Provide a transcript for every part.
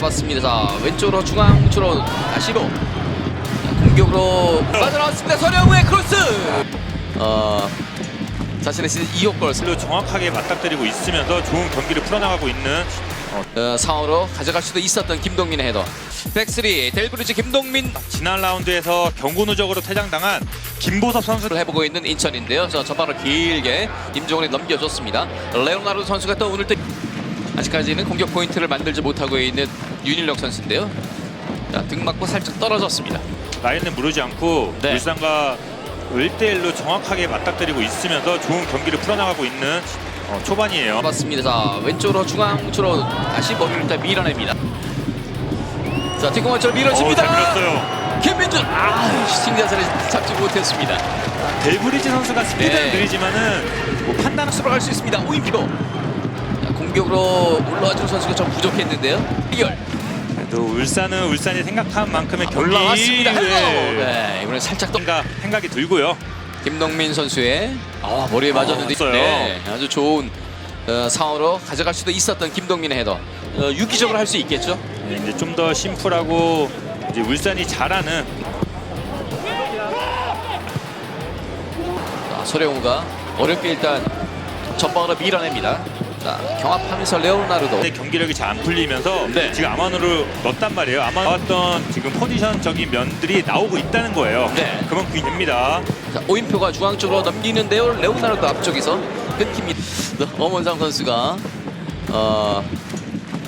맞습니다. 자, 왼쪽으로 중앙으로 다시로 자, 공격으로 빠져나왔습니다. 서령우의 크로스. 어, 자신의 시즌 2호 골로 정확하게 맞닥뜨리고 있으면서 좋은 경기를 풀어나가고 있는 어, 어, 상황으로 가져갈 수도 있었던 김동민의 헤더. 백스리 델브리지 김동민 지난 라운드에서 경고 누적으로 퇴장당한 김보섭 선수를 를 해보고 있는 인천인데요. 저 전방을 길게 임종원이 넘겨줬습니다. 레오나르도 선수가 또 오늘 또 아직까지는 공격 포인트를 만들지 못하고 있는 윤일력 선수인데요. 자, 등 맞고 살짝 떨어졌습니다. 라인을 무르지 않고 네. 울산과 1대1로 정확하게 맞닥뜨리고 있으면서 좋은 경기를 풀어나가고 있는 어, 초반이에요. 맞습니다. 자, 왼쪽으로 중앙으로 다시 머리를 일단 밀어냅니다. 자, 뒷공원처럼 어. 잘 밀었어요. 김민준! 아, 슈팅 자세를 잡지 못했습니다. 델브리지 선수가 스피드는 네. 느리지만은 뭐 판단은 수로 갈 수 있습니다. 오인표. 자, 공격으로 올라와준 선수가 좀 부족했는데요. 해결. 그래도 울산은 울산이 생각한 만큼의 경기 올라왔습니다. 네. 네, 이번에 살짝 또 생각, 생각이 들고요. 김동민 선수의 아, 머리에 맞았는데 없어요. 네, 아주 좋은 어, 상황으로 가져갈 수도 있었던 김동민의 헤더. 어, 유기적으로 할 수 있겠죠. 네, 이제 좀 더 심플하고 이제 울산이 잘하는 자, 소래웅가 어렵게 일단 전방으로 밀어냅니다. 자, 경합하면서 레오나르도. 근데 경기력이 잘 안 풀리면서 네. 지금 아마노를 넣었단 말이에요. 아마 나왔던 지금 포지션적인 면들이 나오고 있다는 거예요. 네. 그만큼 됩니다. 자, 오인표가 중앙 쪽으로 넘기는데요. 레오나르도 앞쪽에서 끊깁니다. 엄원상 선수가 어,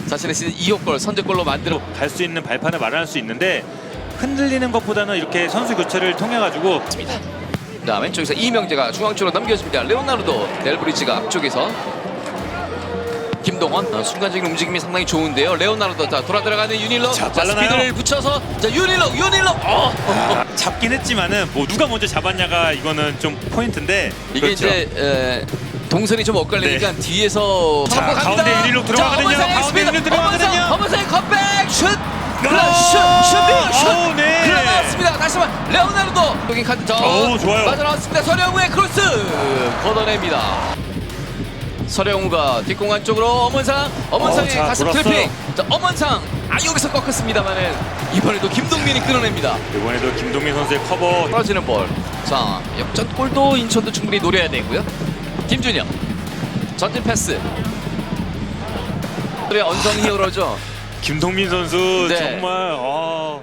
자신의 시즌 2호 골 선제골로 만들어 갈 수 있는 발판을 마련할 수 있는데 흔들리는 것보다는 이렇게 선수 교체를 통해 가지고. 자 왼쪽에서 이명재가 중앙 쪽으로 넘겨줍니다. 레오나르도 델브리지가 앞쪽에서 김동원 어, 순간적인 움직임이 상당히 좋은데요. 레오나르도 자 돌아 들어가는 유닐러 자, 자, 빨라나요? 스피드를 붙여서 자 유닐러 유닐러 어! 아, 잡긴 했지만은 뭐 누가 먼저 잡았냐가 이거는 좀 포인트인데 이게 그렇죠. 이제 에, 동선이 좀 엇갈리니까 뒤에서 자, 잡고 갑니다. 가운데 유닐로 들어가거든요. 자, 가운데 스피드. 유닐로 들어가거든요. 엄원상의 컷백 슛 그라 오! 슛 슈팅 슛 오, 네. 그라 나왔습니다. 다시 한번 레오나르도 여기 카드 저 오, 좋아요. 빠져나왔습니다. 서령우의 크로스 걷어냅니다. 서령우가 뒷공간 쪽으로 엄원상 엄원상의 어, 자, 가슴 돌았어요. 트래핑 자 엄원상 아 여기서 꺾었습니다만은 이번에도 김동민이 끌어냅니다. 이번에도 김동민 선수의 커버 떨어지는 볼. 자, 역전골도 인천도 충분히 노려야 되고요. 김준영. 전진 패스. 우리 언성 히어로죠. 김동민 선수 네. 정말 아,